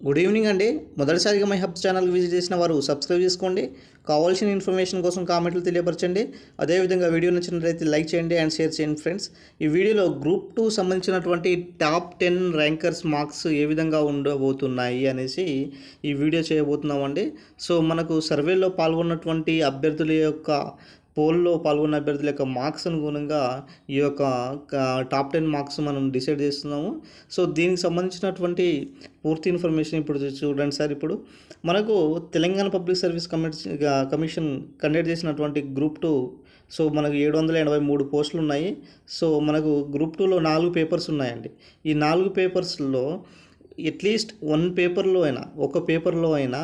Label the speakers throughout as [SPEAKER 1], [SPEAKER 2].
[SPEAKER 1] Good evening అండి. మొదటిసారిగా my hub channel visit చేసిన వారు సబ్స్క్రైబ్ చేసుకోండి. కావాల్సిన ఇన్ఫర్మేషన్ కోసం కామెంట్లు తెలియపరచండి. అదేవిధంగా వీడియో నచ్చినట్లయితే లైక్ చేయండి అండ్ షేర్ చేయండి ఫ్రెండ్స్ ఈ వీడియోలో గ్రూప్ టూ సంబంధించినటువంటి టాప్ టెన్ ర్యాంకర్స్ మార్క్స్ ఏ విధంగా ఉండబోతున్నాయి అనేసి ఈ వీడియో చేయబోతున్నామండి. సో మనకు సర్వేలో పాల్గొన్నటువంటి అభ్యర్థుల యొక్క పోల్లో పాల్గొన్న అభ్యర్థుల యొక్క మార్క్స్ అనుగుణంగా ఈ యొక్క టాప్ టెన్ మార్క్స్ మనం డిసైడ్ చేస్తున్నాము. సో దీనికి సంబంధించినటువంటి పూర్తి ఇన్ఫర్మేషన్ ఇప్పుడు చూడండి సార్ ఇప్పుడు. మనకు Telangana public service commission commission conduct చేసినటువంటి గ్రూప్ టూ. సో మనకు ఏడు వందల ఎనభై మూడు పోస్టులు ఉన్నాయి. సో మనకు గ్రూప్ టూలో నాలుగు పేపర్స్ ఉన్నాయండి. ఈ నాలుగు పేపర్స్లో అట్లీస్ట్ వన్ పేపర్లో అయినా ఒక పేపర్లో అయినా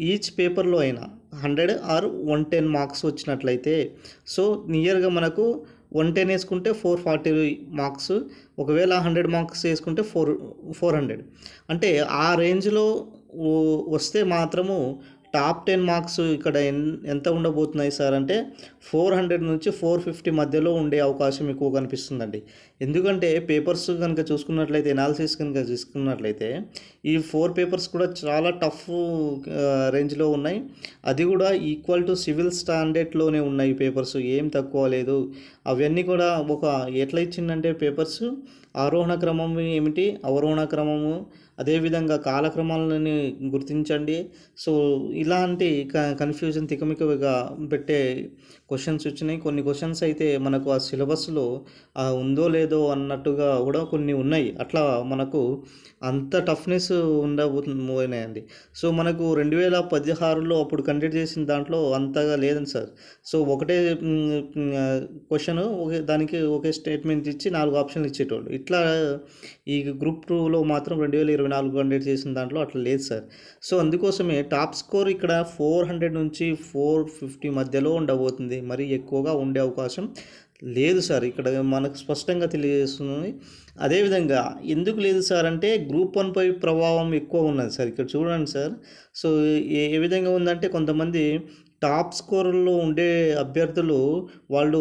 [SPEAKER 1] ఈచ్ పేపర్లో అయినా hundred or one ten marks వచ్చినట్లయితే సో నియర్గా మనకు వన్ టెన్ వేసుకుంటే ఫోర్ ఫార్టీ మార్క్స్ ఒకవేళ హండ్రెడ్ మార్క్స్ వేసుకుంటే ఫోర్ ఫోర్ హండ్రెడ్. అంటే ఆ రేంజ్లో వస్తే మాత్రము టాప్ టెన్ మార్క్స్ ఇక్కడ ఎన్ ఎంత ఉండబోతున్నాయి సార్ అంటే ఫోర్ హండ్రెడ్ నుంచి ఫోర్ ఫిఫ్టీ మధ్యలో ఉండే అవకాశం ఎక్కువ కనిపిస్తుందండి. ఎందుకంటే పేపర్స్ కనుక చూసుకున్నట్లయితే ఎనాలిసిస్ కనుక చూసుకున్నట్లయితే ఈ ఫోర్ పేపర్స్ కూడా చాలా టఫ్ రేంజ్లో ఉన్నాయి. అది కూడా ఈక్వల్ టు సివిల్ స్టాండర్డ్లోనే ఉన్నాయి పేపర్స్. ఏం తక్కువ లేదు. అవన్నీ కూడా ఒక ఎట్లా ఇచ్చిందంటే పేపర్స్? ఆరోహణ క్రమం ఏమిటి? అవరోహణ క్రమము అదేవిధంగా కాలక్రమాలని గుర్తించండి. సో ఇలాంటి క కన్ఫ్యూజన్ తికమికగా పెట్టే క్వశ్చన్స్ వచ్చినాయి. కొన్ని క్వశ్చన్స్ అయితే మనకు ఆ సిలబస్లో ఉందో లేదో అన్నట్టుగా కూడా కొన్ని ఉన్నాయి. అట్లా మనకు అంత టఫ్నెస్ ఉండబోతున్నాయండి. సో మనకు రెండు వేల పదహారులో అప్పుడు కండక్ట్ చేసిన దాంట్లో అంతగా లేదండి సార్. సో ఒకటే క్వశ్చన్ ఒకే దానికి ఒకే స్టేట్మెంట్ ఇచ్చి నాలుగు ఆప్షన్లు ఇచ్చేటోళ్ళు. ఇట్లా ఈ గ్రూప్ టూలో మాత్రం రెండు వేల ఇరవై నాలుగు హండ్రెడ్ చేసిన దాంట్లో అట్లా లేదు సార్. సో అందుకోసమే టాప్ స్కోర్ ఇక్కడ ఫోర్ హండ్రెడ్ నుంచి ఫోర్ ఫిఫ్టీ మధ్యలో ఉండబోతుంది. మరి ఎక్కువగా ఉండే అవకాశం లేదు సార్. ఇక్కడ మనకు స్పష్టంగా తెలియజేస్తుంది. అదేవిధంగా ఎందుకు లేదు సార్ అంటే గ్రూప్ వన్పై ప్రభావం ఎక్కువ ఉన్నది సార్. ఇక్కడ చూడండి సార్. సో ఏ ఏ విధంగా ఉందంటే కొంతమంది టాప్ స్కోర్లో ఉండే అభ్యర్థులు వాళ్ళు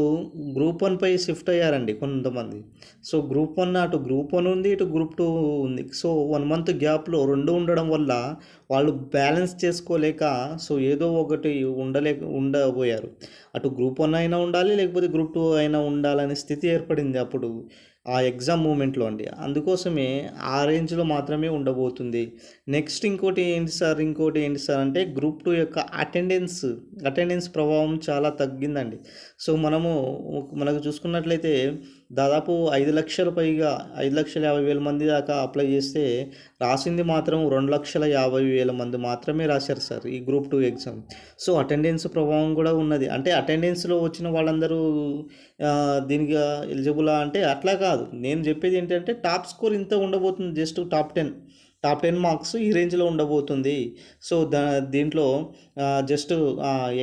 [SPEAKER 1] గ్రూప్ వన్పై షిఫ్ట్ అయ్యారండి కొంతమంది. సో గ్రూప్ వన్ అటు గ్రూప్ వన్ ఉంది ఇటు గ్రూప్ టూ ఉంది. సో వన్ మంత్ గ్యాప్లో రెండు ఉండడం వల్ల వాళ్ళు బ్యాలెన్స్ చేసుకోలేక సో ఏదో ఒకటి ఉండలేక ఉండబోయారు. అటు గ్రూప్ వన్ అయినా ఉండాలి లేకపోతే గ్రూప్ టూ అయినా ఉండాలనే స్థితి ఏర్పడింది అప్పుడు. ఆ ఎగ్జామ్ మూమెంట్లో అండి. అందుకోసమే ఆ రేంజ్లో మాత్రమే ఉండబోతుంది. నెక్స్ట్ ఇంకోటి ఏంటి సార్? ఇంకోటి ఏంటి సార్ అంటే గ్రూప్ టూ యొక్క అటెండెన్స్ అటెండెన్స్ ప్రభావం చాలా తగ్గిందండి. సో మనము మనకు చూసుకున్నట్లయితే దాదాపు ఐదు లక్షల పైగా ఐదు లక్షల యాభై వేల మంది దాకా అప్లై చేస్తే రాసింది మాత్రం రెండు లక్షల యాభై వేల మంది మాత్రమే రాశారు సార్ ఈ group two exam. So attendance ప్రభావం కూడా ఉన్నది. అంటే అటెండెన్స్లో వచ్చిన వాళ్ళందరూ దీనికి ఎలిజిబులా అంటే అట్లా కాదు. నేను చెప్పేది ఏంటంటే టాప్ స్కోర్ ఇంత ఉండబోతుంది just top ten. Top ten marks ఈ రేంజ్లో ఉండబోతుంది. సో దా దీంట్లో జస్ట్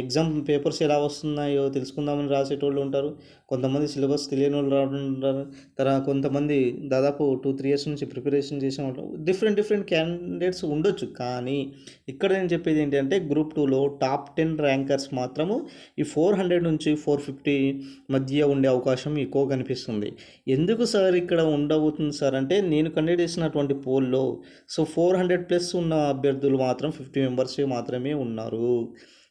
[SPEAKER 1] ఎగ్జామ్ పేపర్స్ ఎలా వస్తున్నాయో తెలుసుకుందామని రాసేటోళ్ళు ఉంటారు. కొంతమంది సిలబస్ తెలియని వాళ్ళు ఉంటారు. తర్వాత కొంతమంది దాదాపు టూ త్రీ ఇయర్స్ నుంచి ప్రిపరేషన్ చేసే వాళ్ళు డిఫరెంట్ డిఫరెంట్ క్యాండిడేట్స్ ఉండొచ్చు. కానీ ఇక్కడ నేను చెప్పేది ఏంటంటే గ్రూప్ టూలో టాప్ టెన్ ర్యాంకర్స్ మాత్రము ఈ ఫోర్ హండ్రెడ్ నుంచి ఫోర్ ఫిఫ్టీ మధ్య ఉండే అవకాశం ఎక్కువ కనిపిస్తుంది. ఎందుకు సార్ ఇక్కడ ఉండబోతుంది సార్ అంటే నేను కండక్ట్ చేసినటువంటి పోల్లో సో ఫోర్ హండ్రెడ్ ప్లస్ ఉన్న అభ్యర్థులు మాత్రం ఫిఫ్టీ మెంబర్స్ మాత్రమే ఉన్నారు.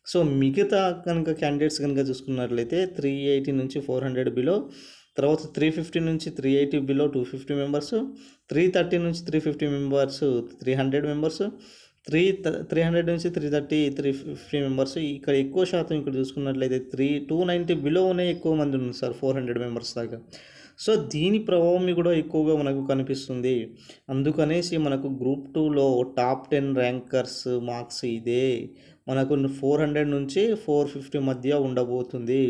[SPEAKER 1] సో మిగతా కనుక క్యాండిడేట్స్ కనుక చూసుకున్నట్లయితే త్రీ ఎయిటీ నుంచి ఫోర్ హండ్రెడ్ బిలో తర్వాత త్రీ ఫిఫ్టీ నుంచి three eighty below two fifty members three thirty నుంచి three fifty members three hundred members three three hundred నుంచి three thirty three fifty members ఇక్కడ ఎక్కువ శాతం ఇక్కడ చూసుకున్నట్లయితే త్రీ టూ నైంటీ బిలోనే ఎక్కువ మంది ఉన్నారు సార్ ఫోర్ హండ్రెడ్ మెంబర్స్ దాకా. సో దీని ప్రభావం కూడా ఎక్కువగా మనకు కనిపిస్తుంది. అందుకనేసి మనకు గ్రూప్ టూలో టాప్ టెన్ ర్యాంకర్స్ మార్క్స్ ఇదే. మనకు ఫోర్ హండ్రెడ్ నుంచి ఫోర్ ఫిఫ్టీ మధ్య ఉండబోతుంది.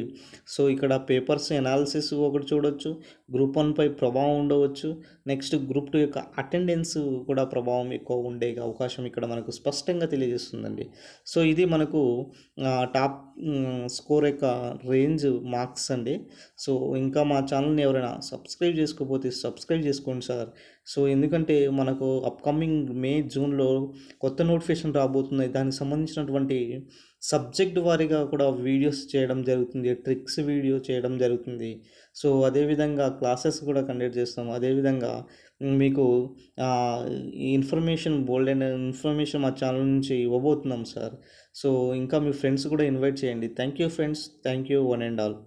[SPEAKER 1] సో ఇక్కడ పేపర్స్ ఎనాలిసిస్ ఒకటి చూడొచ్చు గ్రూప్ వన్పై ప్రభావం ఉండవచ్చు. నెక్స్ట్ గ్రూప్ టూ యొక్క అటెండెన్స్ కూడా ప్రభావం ఎక్కువ ఉండే అవకాశం ఇక్కడ మనకు స్పష్టంగా తెలియజేస్తుందండి. సో ఇది మనకు టాప్ స్కోర్ యొక్క రేంజ్ మార్క్స్ అండి. సో ఇంకా మా ఛానల్ని ఎవరైనా సబ్స్క్రైబ్ చేసుకోకపోతే సబ్స్క్రైబ్ చేసుకోండి సార్. సో ఎందుకంటే మనకు అప్కమింగ్ మే జూన్లో కొత్త నోటిఫికేషన్ రాబోతున్నాయి. దానికి సంబంధించినటువంటి సబ్జెక్ట్ వారీగా కూడా వీడియోస్ చేయడం జరుగుతుంది ట్రిక్స్ వీడియో చేయడం జరుగుతుంది. సో అదేవిధంగా క్లాసెస్ కూడా కండక్ట్ చేస్తాం. అదేవిధంగా మీకు ఈ ఇన్ఫర్మేషన్ బోల్డ్ అండ్ ఇన్ఫర్మేషన్ మా ఛానల్ నుంచి ఇవ్వబోతున్నాం సార్. సో ఇంకా మీ ఫ్రెండ్స్ కూడా ఇన్వైట్ చేయండి. Thank you friends. Thank you one and all.